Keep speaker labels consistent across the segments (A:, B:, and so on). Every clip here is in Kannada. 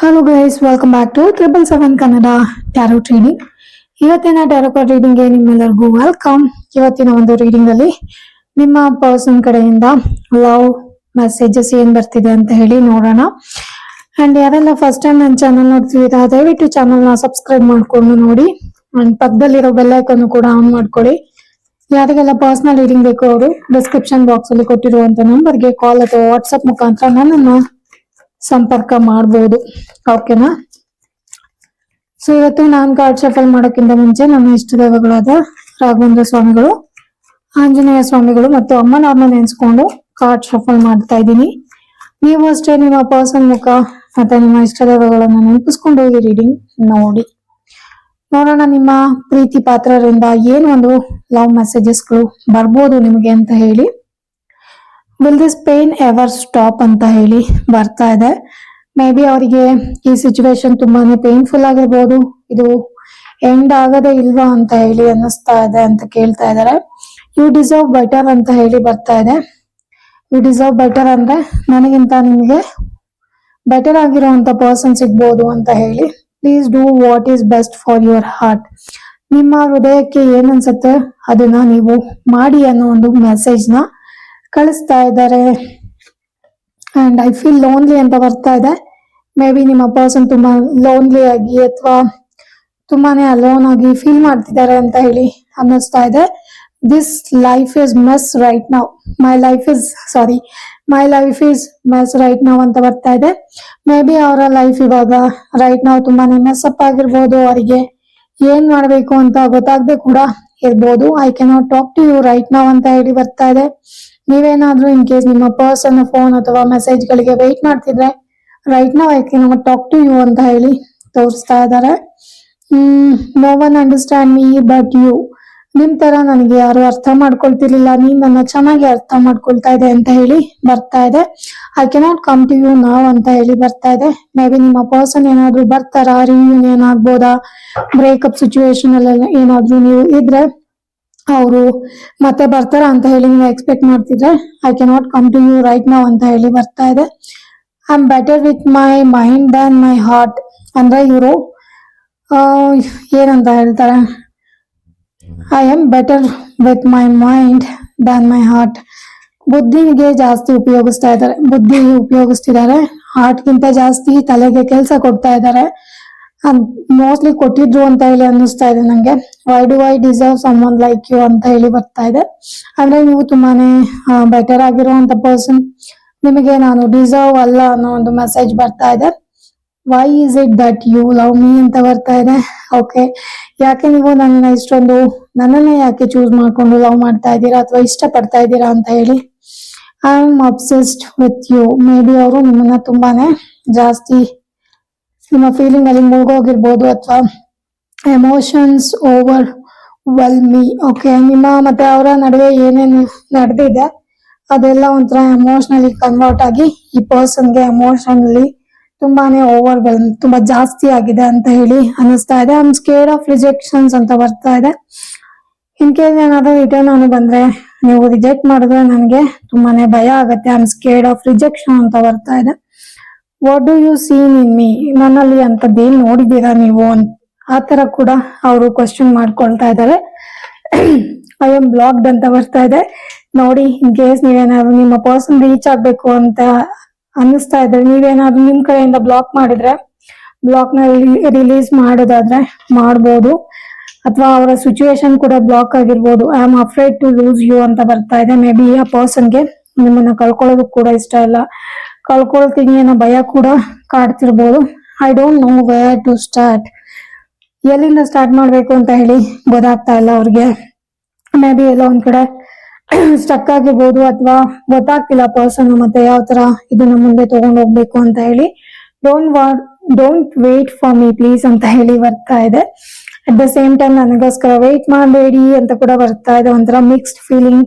A: Hello guys welcome back to triple seven Kannada tarot reading ಇವತ್ತಿನ ಟ್ಯಾರೋ ಕಾರ್ಡ್ ರೀಡಿಂಗ್ಗೆ ನಿಮ್ಮೆಲ್ಲರಿಗೂ ವೆಲ್ಕಮ್ ಇವತ್ತಿನ ಒಂದು ರೀಡಿಂಗ್ ಅಲ್ಲಿ ನಿಮ್ಮ ಪರ್ಸನ್ ಕಡೆಯಿಂದ ಲವ್ ಮೆಸೇಜಸ್ ಏನ್ ಬರ್ತಿದೆ ಅಂತ ಹೇಳಿ ನೋಡೋಣ. ಅಂಡ್ ಯಾರೆಲ್ಲ ಫಸ್ಟ್ ಟೈಮ್ ನನ್ನ ಚಾನಲ್ ನೋಡ್ತಿದ್ದೀರಾ, ದಯವಿಟ್ಟು ಚಾನಲ್ನ ಸಬ್ಸ್ಕ್ರೈಬ್ ಮಾಡ್ಕೊಂಡು ನೋಡಿ. ಅಂಡ್ ಪಕ್ಕದಲ್ಲಿರೋ ಬೆಲ್ ಕೂಡ ಆನ್ ಮಾಡ್ಕೊಳ್ಳಿ. ಯಾರಿಗೆಲ್ಲ ಪರ್ಸನಲ್ ರೀಡಿಂಗ್ ಬೇಕು ಅವರು ಡಿಸ್ಕ್ರಿಪ್ಷನ್ ಬಾಕ್ಸ್ ಅಲ್ಲಿ ಕೊಟ್ಟಿರುವಂತ ನಂಬರ್ಗೆ ಕಾಲ್ ಅಥವಾ ವಾಟ್ಸ್ಆಪ್ ಮುಖಾಂತರ ನನ್ನನ್ನು ಸಂಪರ್ಕ ಮಾಡ್ಬೋದು. ಓಕೆನಾ? ಸೊ ಇವತ್ತು ನಾನ್ ಕಾರ್ಡ್ ಶಫಲ್ ಮಾಡೋಕ್ಕಿಂತ ಮುಂಚೆ ನಮ್ಮ ಇಷ್ಟ ದೇವಗಳಾದ ರಾಘವೇಂದ್ರ ಸ್ವಾಮಿಗಳು, ಆಂಜನೇಯ ಸ್ವಾಮಿಗಳು ಮತ್ತು ಅಮ್ಮನವ್ರನ್ನ ನೆನೆಸ್ಕೊಂಡು ಕಾರ್ಡ್ ಶಫಲ್ ಮಾಡ್ತಾ ಇದ್ದೀನಿ. ನೀವು ಅಷ್ಟೇ ನಿಮ್ಮ ಪರ್ಸನ್ ಮುಖ ಮತ್ತೆ ನಿಮ್ಮ ಇಷ್ಟ ದೇವಗಳನ್ನ ನೆನಪಿಸ್ಕೊಂಡು ಹೋಗಿ ರೀಡಿಂಗ್ ನೋಡಿ. ನೋಡೋಣ ನಿಮ್ಮ ಪ್ರೀತಿ ಪಾತ್ರರಿಂದ ಏನು ಒಂದು ಲವ್ ಮೆಸೇಜಸ್ಗಳು ಬರ್ಬೋದು ನಿಮಗೆ ಅಂತ ಹೇಳಿ. Will this pain ever stop ಅಂತ ಹೇಳಿ ಬರ್ತಾ ಇದೆ. ಮೇ ಬಿ ಅವರಿಗೆ ಈ ಸಿಚುವೇಶನ್ ತುಂಬಾನೇ ಪೇನ್ಫುಲ್ ಆಗಿರ್ಬೋದು. ಇದು ಎಂಡ್ ಆಗದೆ ಇಲ್ವಾ ಅಂತ ಹೇಳಿ ಅನ್ನಿಸ್ತಾ ಇದೆ ಅಂತ ಕೇಳ್ತಾ ಇದ್ದಾರೆ. ಯು ಡಿಸರ್ವ್ ಬೆಟರ್ ಅಂತ ಹೇಳಿ ಬರ್ತಾ ಇದೆ. ಯು ಡಿಸರ್ವ್ ಬೆಟರ್ ಅಂದ್ರೆ ನನಗಿಂತ ನಿಮಗೆ ಬೆಟರ್ ಆಗಿರುವಂತ ಪರ್ಸನ್ ಸಿಗ್ಬೋದು ಅಂತ ಹೇಳಿ. Please do what is best for your heart ನಿಮ್ಮ ಹೃದಯಕ್ಕೆ ಏನ್ ಅನ್ಸುತ್ತೆ? ಅದನ್ನ ನೀವು ಮಾಡಿ ಅನ್ನೋ ಒಂದು ಮೆಸೇಜ್ನ ಕಳಿಸ್ತಾ ಇದ್ದಾರೆ. ಅಂಡ್ ಐ ಫೀಲ್ ಲೋನ್ಲಿ ಅಂತ ಬರ್ತಾ ಇದೆ. ಮೇ ಬಿ ನಿಮ್ಮ ಪರ್ಸನ್ ತುಂಬಾ ಲೋನ್ಲಿ ಆಗಿ ಅಥವಾ ತುಂಬಾನೇ ಅಲೋನ್ ಆಗಿ ಫೀಲ್ ಮಾಡ್ತಿದ್ದಾರೆ ಅಂತ ಹೇಳಿ ಅನ್ನಿಸ್ತಾ ಇದೆ. This life is mess right now my life is sorry my life is mess right now ಅಂತ ಬರ್ತಾ ಇದೆ. ಮೇ ಬಿ ಅವರ ಲೈಫ್ ಇವಾಗ ರೈಟ್ ನಾವ್ ತುಂಬಾನೇ ಮೆಸ್ ಅಪ್ ಆಗಿರ್ಬೋದು. ಅವರಿಗೆ ಏನ್ ಮಾಡ್ಬೇಕು ಅಂತ ಗೊತ್ತಾಗದೆ ಕೂಡ ಇರ್ಬೋದು. I cannot talk to you right now ಅಂತ ಹೇಳಿ ಬರ್ತಾ ಇದೆ. ನೀವೇನಾದ್ರೂ ಇನ್ ಕೇಸ್ ನಿಮ್ಮ ಪರ್ಸನ್ ಫೋನ್ ಅಥವಾ ಮೆಸೇಜ್ ಗಳಿಗೆ ವೆಯ್ಟ್ ಮಾಡ್ತಿದ್ರೆ right now I can talk to you ಅಂತ ಹೇಳಿ ತೋರಿಸ್ತಾ ಇದ್ದಾರೆ. No one understand me but you ನಿಮ್ ತರ ನನಗೆ ಯಾರು ಅರ್ಥ ಮಾಡ್ಕೊಳ್ತಿರ್ಲಿಲ್ಲ. ನೀನ್ ನನ್ನ ಚೆನ್ನಾಗಿ ಅರ್ಥ ಮಾಡ್ಕೊಳ್ತಾ ಇದೆ ಅಂತ ಹೇಳಿ ಬರ್ತಾ ಇದೆ. I cannot come to you now ಅಂತ ಹೇಳಿ ಬರ್ತಾ ಇದೆ. ಮೇ ಬಿ ನಿಮ್ಮ ಪರ್ಸನ್ ಏನಾದ್ರು ಬರ್ತಾರಾ? ರಿಯೂನಿಯನ್ ಆಗ್ಬೋದಾ? ಬ್ರೇಕಪ್ ಸಿಚುವೇಶನ್ ಅಲ್ಲೆಲ್ಲ ಏನಾದ್ರು ನೀವು ಇದ್ರೆ ಅವರು ಮತ್ತೆ ಬರ್ತಾರ ಅಂತ ಹೇಳಿ ನೀವು ಎಕ್ಸ್ಪೆಕ್ಟ್ ಮಾಡ್ತಿದ್ರೆ I cannot come to you right now ಅಂತ ಹೇಳಿ ಬರ್ತಾ ಇದೆ. I am better with my mind than my heart ಅಂದ್ರೆ ಇವರು ಏನಂತ ಹೇಳ್ತಾರೆ? I am better with my mind than my heart ಬುದ್ಧಿಗೆ ಜಾಸ್ತಿ ಉಪಯೋಗಿಸ್ತಾ ಇದ್ದಾರೆ, ಬುದ್ಧಿ ಉಪಯೋಗಿಸ್ತಿದ್ದಾರೆ ಹಾರ್ಟ್ ಗಿಂತ ಜಾಸ್ತಿ ತಲೆಗೆ ಕೆಲಸ ಕೊಡ್ತಾ ಇದ್ದಾರೆ. ಮೋಸ್ಟ್ಲಿ ಕೊಟ್ಟಿದ್ರು ಅಂತ ಹೇಳಿ ಅನ್ನಿಸ್ತಾ ಇದೆ ನಂಗೆ. Why do I deserve someone like you ಅಂತ ಹೇಳಿ ಬರ್ತಾ ಇದೆ. ಅಂದ್ರೆ ನೀವು ತುಂಬಾನೇ ಬೆಟರ್ ಆಗಿರುವಂತ ಪರ್ಸನ್ ನಿಮಗೆ ನಾನು ಡಿಸರ್ವ್ ಅಲ್ಲ ಅನ್ನೋ ಒಂದು ಮೆಸೇಜ್ ಬರ್ತಾ ಇದೆ. Why is it that you love me ಅಂತ ಬರ್ತಾ ಇದೆ. ಓಕೆ ಯಾಕೆ ನೀವು ನನ್ನ ಇಷ್ಟೊಂದು, ನನ್ನನ್ನೇ ಯಾಕೆ ಚೂಸ್ ಮಾಡ್ಕೊಂಡು ಲವ್ ಮಾಡ್ತಾ ಇದ್ದೀರಾ ಅಥವಾ ಇಷ್ಟ ಪಡ್ತಾ ಇದ್ದೀರಾ ಅಂತ ಹೇಳಿ. I am obsessed with you maybe ಅವರು ನಿಮ್ಮನ್ನ ತುಂಬಾನೇ ಜಾಸ್ತಿ ನಿಮ್ಮ ಫೀಲಿಂಗ್ ಅಲ್ಲಿ ಮುಳುಗೋಗಿರ್ಬೋದು ಅಥವಾ emotions overwhelm me okay ನಿಮ್ಮ ಮತ್ತೆ ಅವರ ನಡುವೆ ಏನೇನು ನಡೆದಿದೆ, ಅದೆಲ್ಲ ಒಂಥರ ಎಮೋಷನಲಿ ಕನ್ವರ್ಟ್ ಆಗಿ ಈ ಪರ್ಸನ್ಗೆ ಎಮೋಷನಲಿ ತುಂಬಾನೇ ಓವರ್ ವೆಲ್ ತುಂಬಾ ಜಾಸ್ತಿ ಆಗಿದೆ ಅಂತ ಹೇಳಿ ಅನಿಸ್ತಾ ಇದೆ. I am scare of rejections ಅಂತ ಬರ್ತಾ ಇದೆ. ಇನ್ ಕೇಸ್ ಏನಾದ್ರು ರಿಟರ್ನ್ ನಾನು ಬಂದ್ರೆ, ನೀವು ರಿಜೆಕ್ಟ್ ಮಾಡಿದ್ರೆ ನನಗೆ ತುಂಬಾನೇ ಭಯ ಆಗುತ್ತೆ. I am scared of rejection ಅಂತ ಬರ್ತಾ ಇದೆ. What do you seen in me ನನ್ನಲ್ಲಿ ಅಂತದ್ದೇನ್ ನೋಡಿದ್ದೀರಾ ನೀವು ಅಂತ? ಆ ತರ ಕೂಡ ಅವರು ಕ್ವಶನ್ ಮಾಡ್ಕೊಳ್ತಾ ಇದ್ದಾರೆ. ಐ ಆಮ್ ಬ್ಲಾಕ್ಡ್ ಅಂತ ಬರ್ತಾ ಇದೆ. ನೋಡಿ ಇನ್ ಕೇಸ್ ನೀವೇನಾದ್ರು ನಿಮ್ಮ ಪರ್ಸನ್ ರೀಚ್ ಆಗ್ಬೇಕು ಅಂತ ಅನ್ನಿಸ್ತಾ ಇದ್ರೆ, ನೀವೇನಾದ್ರು ನಿಮ್ ಕಡೆಯಿಂದ ಬ್ಲಾಕ್ ಮಾಡಿದ್ರೆ ಬ್ಲಾಕ್ನ ರಿಲೀಸ್ ಮಾಡೋದಾದ್ರೆ ಮಾಡ್ಬೋದು. ಅಥವಾ ಅವರ ಸಿಚುವೇಶನ್ ಕೂಡ ಬ್ಲಾಕ್ ಆಗಿರ್ಬೋದು. I am afraid to lose you ಅಂತ ಬರ್ತಾ ಇದೆ. ಮೇ ಬಿ ಆ ಪರ್ಸನ್ಗೆ ನಿಮ್ಮನ್ನ ಕಳ್ಕೊಳ್ಳೋದಕ್ಕೆ ಕೂಡ ಇಷ್ಟ ಇಲ್ಲ. ಕಳ್ಕೊಳ್ತೀನಿ ಅನ್ನೋ ಭಯ ಕೂಡ ಕಾಡ್ತಿರ್ಬೋದು. I don't know where to start ಎಲ್ಲಿಂದ ಸ್ಟಾರ್ಟ್ ಮಾಡಬೇಕು ಅಂತ ಹೇಳಿ ಗೊತ್ತಾಗ್ತಾ ಇಲ್ಲ ಅವ್ರಿಗೆ. ಮೇ ಬಿ ಎಲ್ಲ ಒಂದ್ ಕಡೆ ಸ್ಟಕ್ ಆಗಿರ್ಬೋದು ಅಥವಾ ಗೊತ್ತಾಗ್ತಿಲ್ಲ ಪರ್ಸನ್ ಮತ್ತೆ ಯಾವ ತರ ಇದನ್ನ ಮುಂದೆ ತಗೊಂಡ್ ಹೋಗ್ಬೇಕು ಅಂತ ಹೇಳಿ. Don't what don't wait for me please ಅಂತ ಹೇಳಿ ಬರ್ತಾ ಇದೆ. ಅಟ್ ದ ಸೇಮ್ ಟೈಮ್ ನನಗೋಸ್ಕರ ವೇಟ್ ಮಾಡಬೇಡಿ ಅಂತ ಕೂಡ ಬರ್ತಾ ಇದೆ. ಒಂಥರ mixed feeling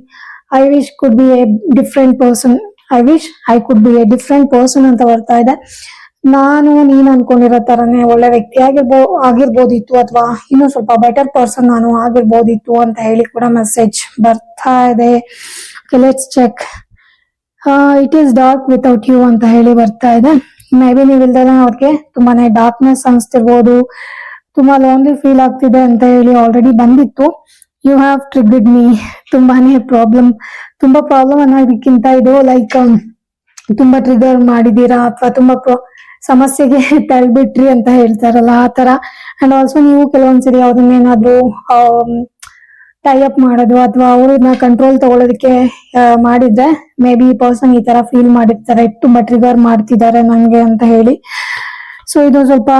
A: I wish could be a different person I wish I could be a different person ಅಂತ ಬರ್ತಾ ಇದೆ. ನಾನು, ನೀನ್ ಅನ್ಕೊಂಡಿರೋ ತರನೇ ಒಳ್ಳೆ ವ್ಯಕ್ತಿ ಆಗಿರ್ಬೋ, ಆಗಿರ್ಬೋದಿತ್ತು ಅಥವಾ ಇನ್ನೂ ಸ್ವಲ್ಪ ಬೆಟರ್ ಪರ್ಸನ್ ನಾನು ಆಗಿರ್ಬೋದಿತ್ತು ಅಂತ ಹೇಳಿ ಕೂಡ ಮೆಸೇಜ್ ಬರ್ತಾ ಇದೆ. Let's check it is dark without you ಅಂತ ಹೇಳಿ ಬರ್ತಾ ಇದೆ. ಮೇ ಬಿ ನೀವು ಇಲ್ದೇ ಅವ್ರಿಗೆ ತುಂಬಾನೇ ಡಾರ್ಕ್ನೆಸ್ ಅನ್ಸ್ತಿರ್ಬೋದು. ತುಂಬಾ ಲೋನ್ಲಿ ಫೀಲ್ ಆಗ್ತಿದೆ ಅಂತ ಹೇಳಿ ಆಲ್ರೆಡಿ ಬಂದಿತ್ತು. ಯು ಹ್ಯಾವ್ ಟ್ರಿಗ್ಡ್ ಮೀ ತುಂಬಾನೇ ಪ್ರಾಬ್ಲಮ್ ತುಂಬಾ ಪ್ರಾಬ್ಲಮ್ ಅನ್ನೋದಕ್ಕಿಂತ ಇದು ಲೈಕ್ ತುಂಬಾ ಟ್ರಿಗರ್ ಮಾಡಿದೀರಾ ಅಥವಾ ತುಂಬಾ ಸಮಸ್ಯೆಗೆ ತಳ್ಬಿಟ್ರಿ ಅಂತ ಹೇಳ್ತಾರಲ್ಲ ಆ ತರ ಅಂಡ್ ಆಲ್ಸೋ ನೀವು ಕೆಲವೊಂದ್ಸರಿ ಅವ್ರನ್ನೇನಾದ್ರೂ ಟೈ ಅಪ್ ಮಾಡೋದು ಅಥವಾ ಅವ್ರನ್ನ ಕಂಟ್ರೋಲ್ ತಗೊಳ್ಳೋದಕ್ಕೆ ಮಾಡಿದ್ರೆ ಮೇ ಬಿ ಪರ್ಸನ್ ಈ ತರ ಫೀಲ್ ಮಾಡಿರ್ತಾರೆ. ತುಂಬಾ ಟ್ರಿಗರ್ ಮಾಡ್ತಿದ್ದಾರೆ ನಂಗೆ ಅಂತ ಹೇಳಿ. ಸೊ ಇದು ಸ್ವಲ್ಪ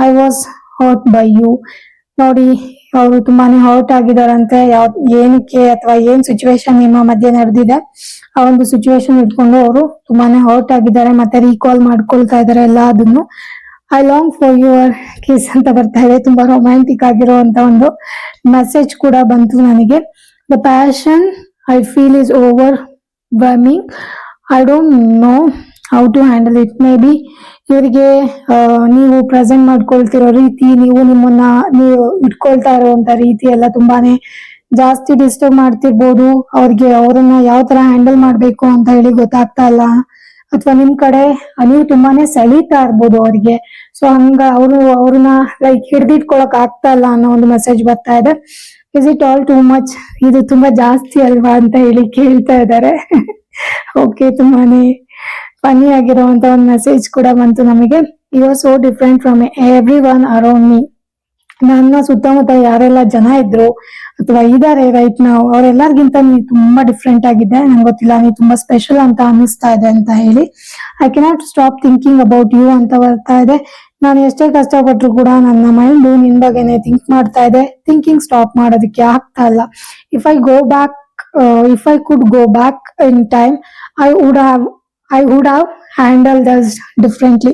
A: I was hurt by you ನೋಡಿ ಅವರು ತುಂಬಾನೇ ಹರ್ಟ್ ಆಗಿದಾರಂತೆ ಯಾವ, ಏನಕ್ಕೆ ಅಥವಾ ಏನ್ ಸಿಚುವೇಶನ್ ನಿಮ್ಮ ಮಧ್ಯೆ ನಡೆದಿದೆ? ಆ ಒಂದು ಸಿಚುವೇಶನ್ ಇಟ್ಕೊಂಡು ಅವರು ತುಂಬಾನೇ ಹರ್ಟ್ ಆಗಿದ್ದಾರೆ. ಮತ್ತೆ ರೀಕಾಲ್ ಮಾಡ್ಕೊಳ್ತಾ ಇದಾರೆ ಎಲ್ಲ ಅದನ್ನು I long for your kiss ಅಂತ ಬರ್ತಾ ಇದೆ. ತುಂಬಾ ರೊಮ್ಯಾಂಟಿಕ್ ಆಗಿರುವಂತ ಒಂದು ಮೆಸೇಜ್ ಕೂಡ ಬಂತು ನನಗೆ. The passion I feel is overwhelming I don't know how to handle it maybe ಇವರಿಗೆ ನೀವು ಪ್ರೆಸೆಂಟ್ ಮಾಡ್ಕೊಳ್ತಿರೋ ರೀತಿ, ನೀವು ನಿಮ್ಮನ್ನ, ನೀವು ಇಟ್ಕೊಳ್ತಾ ಇರುವಂತ ರೀತಿ ಎಲ್ಲ ತುಂಬಾನೇ ಜಾಸ್ತಿ ಡಿಸ್ಟರ್ಬ್ ಮಾಡ್ತಿರ್ಬೋದು. ಅವ್ರಿಗೆ ಅವ್ರನ್ನ ಯಾವ ತರ ಹ್ಯಾಂಡಲ್ ಮಾಡ್ಬೇಕು ಅಂತ ಹೇಳಿ ಗೊತ್ತಾಗ್ತಾ ಇಲ್ಲ. ಅಥವಾ ನಿಮ್ ಕಡೆ ನೀವು ತುಂಬಾನೇ ಸೆಳೀತಾ ಇರ್ಬೋದು ಅವ್ರಿಗೆ. ಸೊ ಹಂಗ ಅವರು, ಅವ್ರನ್ನ ಲೈಕ್ ಹಿಡ್ದಿಟ್ಕೊಳಕ್ ಆಗ್ತಾ ಇಲ್ಲ ಅನ್ನೋ ಒಂದು ಮೆಸೇಜ್ ಬರ್ತಾ ಇದೆ. Is it all too much ಇದು ತುಂಬಾ ಜಾಸ್ತಿ ಅಲ್ವಾ ಅಂತ ಹೇಳಿ ಕೇಳ್ತಾ ಇದ್ದಾರೆ. ಓಕೆ ತುಂಬಾನೇ. ಫನಿ ಆಗಿರುವಂತ ಒಂದು ಮೆಸೇಜ್ ಕೂಡ ಬಂತು ನಮಗೆ. You are so different from everyone around me ನನ್ನ ಸುತ್ತಮುತ್ತ ಯಾರೆಲ್ಲ ಜನ ಇದ್ರು ಅಥವಾ ಇದಾರೆ ರೈಟ್ ನಾವು ಅವರೆಲ್ಲರಿಗಿಂತ ನೀವು ತುಂಬಾ ಡಿಫ್ರೆಂಟ್ ಆಗಿದೆ ನಂಗೆ ಗೊತ್ತಿಲ್ಲ ನೀವು ತುಂಬಾ ಸ್ಪೆಷಲ್ ಅಂತ ಅನಿಸ್ತಾ ಇದೆ ಅಂತ ಹೇಳಿ. I cannot stop thinking about you ಅಂತ ಬರ್ತಾ ಇದೆ. ನಾನು ಎಷ್ಟೇ ಕಷ್ಟಪಟ್ಟರು ಕೂಡ ನನ್ನ ಮೈಂಡ್ ನಿನ್ ಬಗ್ಗೆನೆ ಥಿಂಕ್ ಮಾಡ್ತಾ ಇದೆ. ಥಿಂಕಿಂಗ್ ಸ್ಟಾಪ್ ಮಾಡೋದಕ್ಕೆ ಆಗ್ತಾ ಇಲ್ಲ. If I go back if I could go back in time I would have I would have handle this differently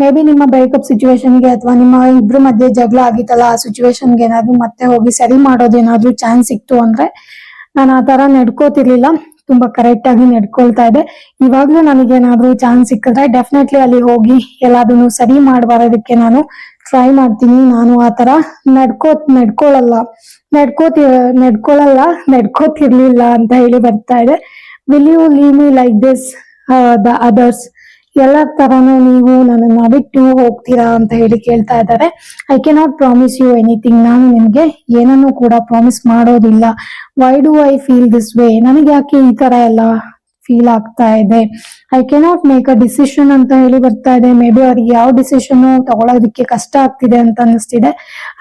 A: maybe ನಿಮ್ಮ ಬ್ರೇಕಪ್ ಸಿಚುವೇಶನ್ಗೆ ಅಥವಾ ನಿಮ್ಮ ಇಬ್ರು ಮಧ್ಯೆ ಜಗಳ ಆಗಿತ್ತಲ್ಲ, ಆ ಸಿಚುವೇಶನ್ಗೆ ಏನಾದ್ರು ಮತ್ತೆ ಹೋಗಿ ಸರಿ ಮಾಡೋದೇನಾದ್ರೂ ಚಾನ್ಸ್ ಸಿಕ್ತು ಅಂದ್ರೆ ನಾನು ಆ ತರ ನಡ್ಕೋತಿರ್ಲಿಲ್ಲ. ತುಂಬಾ ಕರೆಕ್ಟ್ ಆಗಿ ನಡ್ಕೊಳ್ತಾ ಇದೆ. ಇವಾಗ್ಲೂ ನನಗೇನಾದ್ರೂ ಚಾನ್ಸ್ ಸಿಕ್ಕಿದ್ರೆ ಡೆಫಿನೆಟ್ಲಿ ಅಲ್ಲಿ ಹೋಗಿ ಎಲ್ಲಾದನ್ನು ಸರಿ ಮಾಡಬಾರೋದಕ್ಕೆ ನಾನು ಟ್ರೈ ಮಾಡ್ತೀನಿ. ನಾನು ಆ ತರ ನಡ್ಕೋ, ನಡ್ಕೊಳಲ್ಲ, ನಡ್ಕೋತಿ, ನಡ್ಕೊಳಲ್ಲ, ನಡ್ಕೋತಿರ್ಲಿಲ್ಲ ಅಂತ ಹೇಳಿ ಬರ್ತಾ ಇದೆ. Will you leave me like this the others ಎಲ್ಲ ತರನು ನೀವು ನನ್ನನ್ನ ಬಿಟ್ಟು ಹೋಗ್ತೀರಾ ಅಂತ ಹೇಳಿ ಕೇಳ್ತಾ ಇದ್ದಾರೆ. I cannot promise you anything ನಾನು ನಿಮ್ಗೆ ಏನನ್ನು ಕೂಡ ಪ್ರಾಮಿಸ್ ಮಾಡೋದಿಲ್ಲ. Why do I feel this way ನನಗೆ ಯಾಕೆ ಈ ತರ ಎಲ್ಲ ಫೀಲ್ ಆಗ್ತಾ ಇದೆ? I cannot make a decision ಅಂತ ಹೇಳಿ ಬರ್ತಾ ಇದೆ. ಮೇ ಬಿ ಅವ್ರಿಗೆ ಯಾವ ಡಿಸಿಷನ್ ತಗೊಳೋದಕ್ಕೆ ಕಷ್ಟ ಆಗ್ತಿದೆ ಅಂತ ಅನಿಸ್ತಿದೆ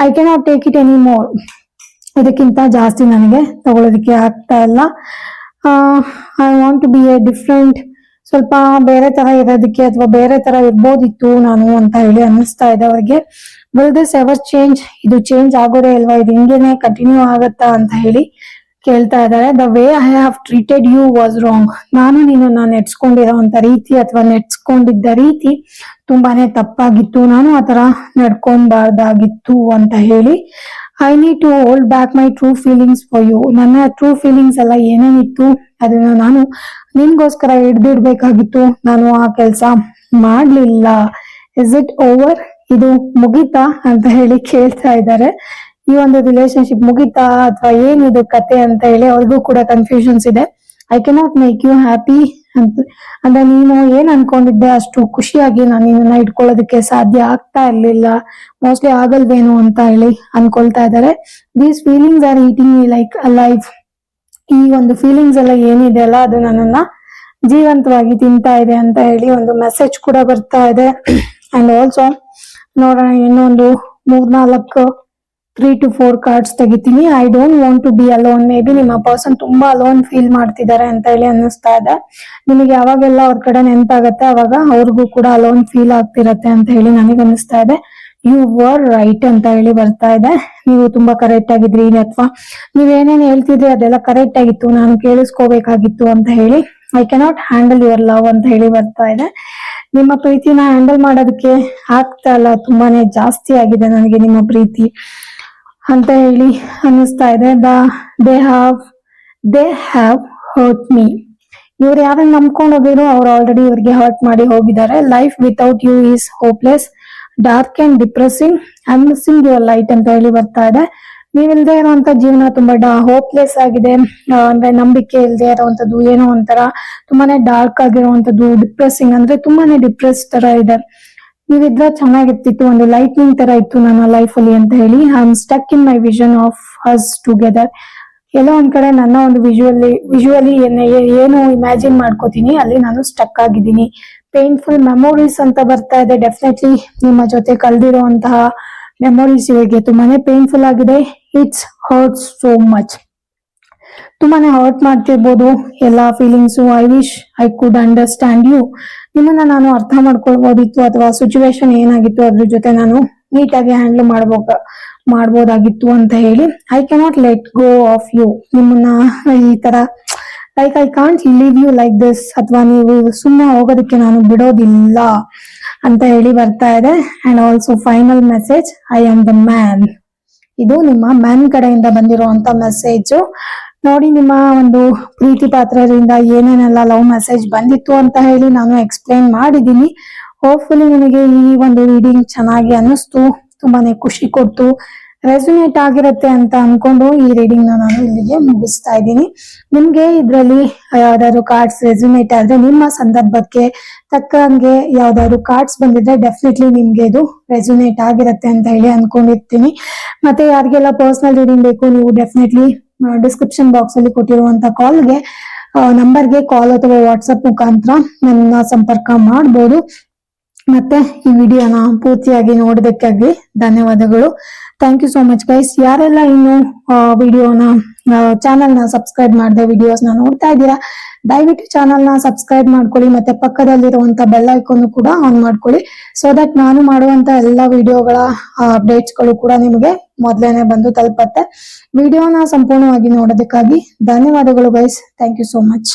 A: I cannot take it any more ಇದಕ್ಕಿಂತ ಜಾಸ್ತಿ ನನಗೆ ತಗೊಳ್ಳೋದಕ್ಕೆ ಆಗ್ತಾ ಇಲ್ಲ. I want to be a different ಸ್ವಲ್ಪ ಬೇರೆ ತರ ಇರೋದಕ್ಕೆ ಅಥವಾ ಬೇರೆ ತರ ಇರ್ಬೋದಿತ್ತು ನಾನು ಅಂತ ಹೇಳಿ ಅನ್ನಿಸ್ತಾ ಇದೆ ಅವ್ರಿಗೆ. ವಿಲ್ ದಿಸ್ ಎವರ್ ಚೇಂಜ್ ಇದು ಚೇಂಜ್ ಆಗೋದೇ ಅಲ್ವಾ ಇದು ಹಿಂಗೇನೆ ಕಂಟಿನ್ಯೂ ಆಗತ್ತಾ ಅಂತ ಹೇಳಿ ಕೇಳ್ತಾ ಇದ್ದಾರೆ. The way I have treated you was wrong ನಾನು ನಿನ್ನನ್ನ ನೆಡ್ಸ್ಕೊಂಡಿರೋಂತ ರೀತಿ ಅಥವಾ ನೆಡ್ಸ್ಕೊಂಡಿದ್ದ ರೀತಿ ತುಂಬಾನೇ ತಪ್ಪಾಗಿತ್ತು. ನಾನು ಆತರ ನಡ್ಕೊಂಬಾರ್ದಾಗಿತ್ತು ಅಂತ ಹೇಳಿ I need to hold back my true feelings for you ನನ್ನ ಟ್ರೂ ಫೀಲಿಂಗ್ಸ್ ಎಲ್ಲ ಏನೇನಿತ್ತು ಅದನ್ನ ನಾನು ನಿನ್ಗೋಸ್ಕರ ಹಿಡ್ದಿಡ್ಬೇಕಾಗಿತ್ತು. ನಾನು ಆ ಕೆಲಸ ಮಾಡ್ಲಿಲ್ಲ. ಇಸ್ ಇಟ್ ಓವರ್ ಇದು ಮುಗಿತಾ ಅಂತ ಹೇಳಿ ಕೇಳ್ತಾ ಇದ್ದಾರೆ. ಈ ಒಂದು ರಿಲೇಶನ್ಶಿಪ್ ಮುಗಿತಾ ಅಥವಾ ಏನಿದು ಕತೆ ಅಂತ ಹೇಳಿ ಅವ್ರಿಗೂ ಕೂಡ ಕನ್ಫ್ಯೂಷನ್ಸ್ ಇದೆ. I cannot make you happy ಅಂತ. ಅಂದ್ರೆ ನೀನು ಏನ್ ಅನ್ಕೊಂಡಿದ್ದೆ ಅಷ್ಟು ಖುಷಿಯಾಗಿ ನಾನು ನಿನ್ನ ಇಟ್ಕೊಳ್ಳೋದಕ್ಕೆ ಸಾಧ್ಯ ಆಗ್ತಾ ಇರ್ಲಿಲ್ಲ. ಮೋಸ್ಟ್ಲಿ ಆಗಲ್ವೇನು ಅಂತ ಹೇಳಿ ಅನ್ಕೊಳ್ತಾ ಇದ್ದಾರೆ. These feelings are eating me like a life ಈ ಒಂದು ಫೀಲಿಂಗ್ಸ್ ಎಲ್ಲ ಏನಿದೆ ಅಲ್ಲ, ಅದು ನನ್ನನ್ನ ಜೀವಂತವಾಗಿ ತಿಂತಾ ಇದೆ ಅಂತ ಹೇಳಿ ಒಂದು ಮೆಸೇಜ್ ಕೂಡ ಬರ್ತಾ ಇದೆ. ಅಂಡ್ ಆಲ್ಸೋ ನೋಡೋಣ, ಇನ್ನೊಂದು ಮೂರ್ನಾಲ್ಕು ತ್ರೀ ಟು ಫೋರ್ ಕಾರ್ಡ್ಸ್ ತೆಗಿತೀನಿ. I don't want to be alone maybe ನಿಮ್ಮ ಪರ್ಸನ್ ತುಂಬಾ ಅಲೋನ್ ಫೀಲ್ ಮಾಡ್ತಿದ್ದಾರೆ ಅಂತ ಹೇಳಿ ಅನ್ನಿಸ್ತಾ ಇದೆ. ನಿಮಗೆ ಯಾವಾಗೆಲ್ಲ ಅವ್ರ ಕಡೆ ನೆನಪಾಗತ್ತೆ, ಅವಾಗ ಅವ್ರಿಗೂ ಕೂಡ ಅಲೋನ್ ಫೀಲ್ ಆಗ್ತಿರತ್ತೆ ಅಂತ ಹೇಳಿ ನನಗೆ ಅನ್ನಿಸ್ತಾ ಇದೆ. ಯು ವರ್ ರೈಟ್ ಅಂತ ಹೇಳಿ ಬರ್ತಾ ಇದೆ. ನೀವು ತುಂಬಾ ಕರೆಕ್ಟ್ ಆಗಿದ್ರಿ ಅಥವಾ ನೀವೇನೇನ್ ಹೇಳ್ತಿದ್ರಿ ಅದೆಲ್ಲ ಕರೆಕ್ಟ್ ಆಗಿತ್ತು. ನಾನು ಕೇಳಿಸ್ಕೋಬೇಕಾಗಿತ್ತು ಅಂತ ಹೇಳಿ. I cannot handle your love ಅಂತ ಹೇಳಿ ಬರ್ತಾ ಇದೆ. ನಿಮ್ಮ ಪ್ರೀತಿನ ಹ್ಯಾಂಡಲ್ ಮಾಡೋದಕ್ಕೆ ಆಗ್ತಾ ಇಲ್ಲ. ತುಂಬಾನೇ ಜಾಸ್ತಿ ಆಗಿದೆ ನನಗೆ ನಿಮ್ಮ ಪ್ರೀತಿ ಅಂತ ಹೇಳಿ ಅನ್ನಿಸ್ತಾ ಇದೆ. The they have they have hurt me ಇವ್ರು ಯಾರನ್ನ ನಂಬ್ಕೊಂಡು ಹೋಗಿರೋ ಅವ್ರು ಆಲ್ರೆಡಿ ಇವ್ರಿಗೆ ಹರ್ಟ್ ಮಾಡಿ ಹೋಗಿದ್ದಾರೆ. Life without you is hopeless dark and depressing and missing your light ಅಂತ ಹೇಳಿ ಬರ್ತಾ ಇದೆ. ನೀವಿಲ್ದೇ ಇರುವಂತ ಜೀವನ ತುಂಬಾ ಡಾ ಹೋಪ್ಲೆಸ್ ಆಗಿದೆ. ಅಂದ್ರೆ ನಂಬಿಕೆ ಇಲ್ಲದೆ ಇರುವಂತದ್ದು ಏನೋ ಒಂಥರ ತುಂಬಾನೇ ಡಾರ್ಕ್ ಆಗಿರುವಂತದ್ದು ಡಿಪ್ರೆಸಿಂಗ್ ಅಂದ್ರೆ ತುಂಬಾನೇ ಡಿಪ್ರೆಸ್ ತರ ಇದೆ. ನೀವಿದ್ರ ಚೆನ್ನಾಗಿರ್ತಿತ್ತು, ಒಂದು ಲೈಟ್ನಿಂಗ್ ತರ ಇತ್ತು ನನ್ನ ಲೈಫ್ ಅಲ್ಲಿ ಅಂತ ಹೇಳಿ. I am stuck in my vision of us together ಎಲ್ಲೋ ಒಂದ್ ಕಡೆ ನನ್ನ ಒಂದು ವಿಜುವಲಿ ವಿಜುವಲಿ ಏನು ಇಮ್ಯಾಜಿನ್ ಮಾಡ್ಕೋತೀನಿ, ಅಲ್ಲಿ ನಾನು ಸ್ಟಕ್ ಆಗಿದ್ದೀನಿ. ಪೇನ್ಫುಲ್ ಮೆಮೊರೀಸ್ ಅಂತ ಬರ್ತಾ ಇದೆ. ಡೆಫಿನೆಟ್ಲಿ ನಿಮ್ಮ ಜೊತೆ ಕಳೆದಿರುವಂತಹ ಮೆಮೊರೀಸ್ ಇವಾಗ ತುಂಬಾನೇ ಪೇನ್ಫುಲ್ ಆಗಿದೆ. ಇಟ್ಸ್ ಹರ್ಟ್ ಸೋ ಮಚ್ ತುಂಬಾನೇ ಹರ್ಟ್ ಮಾಡ್ತಿರ್ಬೋದು ಎಲ್ಲ feelings I wish I could understand you ನಿಮ್ಮನ್ನ ನಾನು ಅರ್ಥ ಮಾಡ್ಕೊಳ್ಬೋದಿತ್ತು ಅಥವಾ ಸಿಚುವೇಶನ್ ಏನಾಗಿತ್ತು ಅದ್ರ ಜೊತೆ ನಾನು ನೀಟಾಗಿ ಹ್ಯಾಂಡಲ್ ಮಾಡ್ಬೋದ ಮಾಡ್ಬೋದಾಗಿತ್ತು ಅಂತ ಹೇಳಿ I cannot let go of you ನಿಮ್ಮನ್ನ ಈ ತರ like I can't leave you like this ಅಥವಾ ನೀವು ಸುಮ್ಮನೆ ಹೋಗೋದಕ್ಕೆ ನಾನು ಬಿಡೋದಿಲ್ಲ ಅಂತ ಹೇಳಿ ಬರ್ತಾ ಇದೆ. And also final message I am the man ಇದು ನಿಮ್ಮ ಮ್ಯಾನ್ ಕಡೆಯಿಂದ ಬಂದಿರುವಂತ ಮೆಸೇಜ್ ನೋಡಿ ನಿಮ್ಮ ಒಂದು ಪ್ರೀತಿ ಪಾತ್ರರಿಂದ ಏನೇನೆಲ್ಲ ಲವ್ ಮೆಸೇಜ್ ಬಂದಿತ್ತು ಅಂತ ಹೇಳಿ ನಾನು ಎಕ್ಸ್ಪ್ಲೈನ್ ಮಾಡಿದ್ದೀನಿ. ಹೋಪ್ಫುಲಿ ನಿಮಗೆ ಈ ಒಂದು ರೀಡಿಂಗ್ ಚೆನ್ನಾಗಿ ಅನ್ನಿಸ್ತು. ತುಂಬಾನೇ ಖುಷಿ ಕೊಡ್ತು. ರೆಸುನೇಟ್ ಆಗಿರುತ್ತೆ ಅಂತ ಅನ್ಕೊಂಡು ಈ ರೀಡಿಂಗ್ನ ನಾನು ಇಲ್ಲಿಗೆ ಮುಗಿಸ್ತಾ ಇದ್ದೀನಿ. ನಿಮ್ಗೆ ಇದ್ರಲ್ಲಿ ಯಾವ್ದಾದ್ರು ಕಾರ್ಡ್ಸ್ ರೆಸ್ಯುನೇಟ್ ಆದ್ರೆ ನಿಮ್ಮ ಸಂದರ್ಭಕ್ಕೆ ತಕ್ಕಂಗೆ ಯಾವ್ದಾದ್ರು ಕಾರ್ಡ್ಸ್ ಬಂದಿದ್ರೆ ಡೆಫಿನೆಟ್ಲಿ ನಿಮ್ಗೆ ಇದು ರೆಸ್ಯುನೇಟ್ ಆಗಿರುತ್ತೆ ಅಂತ ಹೇಳಿ ಅನ್ಕೊಂಡಿರ್ತೀನಿ. ಮತ್ತೆ ಯಾರಿಗೆಲ್ಲ ಪರ್ಸನಲ್ ರೀಡಿಂಗ್ ಬೇಕು, ನೀವು ಡೆಫಿನೆಟ್ಲಿ ಡಿಸ್ಕ್ರಿಪ್ಷನ್ ಬಾಕ್ಸ್ ಅಲ್ಲಿ ಕೊಟ್ಟಿರುವಂತ ಕಾಲ್ಗೆ ನಂಬರ್ಗೆ ಕಾಲ್ ಅಥವಾ ವಾಟ್ಸಪ್ ಮುಖಾಂತರ ನನ್ನ ಸಂಪರ್ಕ ಮಾಡಬಹುದು ಮತ್ತೆ ಈ ವಿಡಿಯೋನ ಪೂರ್ತಿಯಾಗಿ ನೋಡೋದಕ್ಕಾಗಿ ಧನ್ಯವಾದಗಳು. Thank you so much guys ಯಾರೆಲ್ಲ ಇನ್ನು ವಿಡಿಯೋನ ಚಾನಲ್ನ ಸಬ್ಸ್ಕ್ರೈಬ್ ಮಾಡಿದೆ ವಿಡಿಯೋಸ್ನ ನೋಡ್ತಾ ಇದ್ದೀರಾ, ದಯವಿಟ್ಟು ಚಾನಲ್ನ ಸಬ್ಸ್ಕ್ರೈಬ್ ಮಾಡ್ಕೊಳ್ಳಿ, ಮತ್ತೆ ಪಕ್ಕದಲ್ಲಿರುವಂತ ಬೆಲ್ ಐಕಾನ್ ಕೂಡ ಆನ್ ಮಾಡ್ಕೊಳ್ಳಿ. ಸೊ ದಟ್ ನಾನು ಮಾಡುವಂತ ಎಲ್ಲ ವಿಡಿಯೋಗಳ ಅಪ್ಡೇಟ್ಸ್ಗಳು ಕೂಡ ನಿಮಗೆ ಮೊದಲೇನೆ ಬಂದು ತಲುಪತ್ತೆ. ವಿಡಿಯೋನ ಸಂಪೂರ್ಣವಾಗಿ ನೋಡೋದಕ್ಕಾಗಿ ಧನ್ಯವಾದಗಳು guys thank you so much